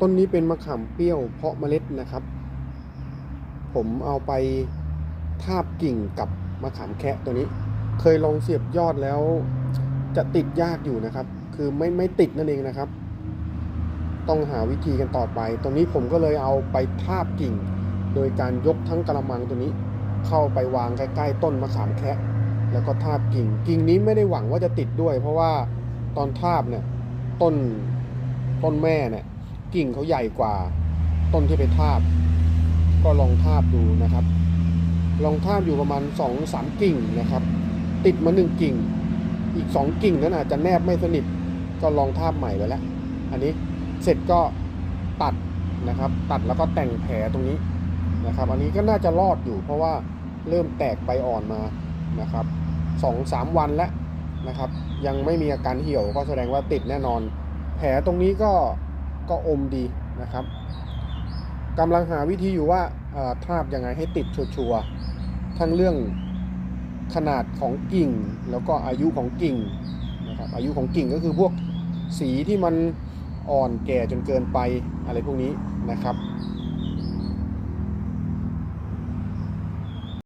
ต้นนี้เป็นมะขามเปรี้ยวเพาะเมล็ดนะครับ ผมเอาไปทาบกิ่งกับมะขามแคะตัวนี้ เคยลองเสียบยอดแล้ว จะติดยากอยู่นะครับ คือไม่ไม่ติดนั่นเองนะครับ ต้องหาวิธีกันต่อไป ตรงนี้ผมก็เลยเอาไปทาบกิ่ง โดยการยกทั้งกระมังตัวนี้ เข้าไปวางใกล้ๆต้นมะขามแคะแล้วก็ทาบกิ่ง กิ่งนี้ไม่ได้หวังว่าจะติดด้วย เพราะว่าตอนทาบเนี่ยต้นต้นแม่เนี่ย กิ่งเขาใหญ่กว่าต้นที่ไปทาบ ก็ลองทาบดูนะครับ ลองทาบอยู่ประมาณ2อสามกิ่งนะครับ ติดมาหนึ่งกิ่ง อีก 2 กิ่งนั้นอาจจะแนบไม่สนิทก็ลองทาบใหม่ไปแล้ว อันนี้เสร็จก็ตัดนะครับ ตัดแล้วก็แต่งแผลตรงนี้นะครับ อันนี้ก็น่าจะรอดอยู่ เพราะว่าเริ่มแตกใบอ่อนมานะครับสองสามวันแล้วนะครับ ยังไม่มีอาการเหี่ยวก็แสดงว่าติดแน่นอน แผลตรงนี้ก็ ก็อมดีนะครับกำลังหาวิธีอยู่ว่าทาบยังไงให้ติดชัวร์ๆทั้งเรื่องขนาดของกิ่งแล้วก็อายุของกิ่งนะครับอายุของกิ่งก็คือพวกสีที่มันอ่อนแก่จนเกินไปอะไรพวกนี้นะครับ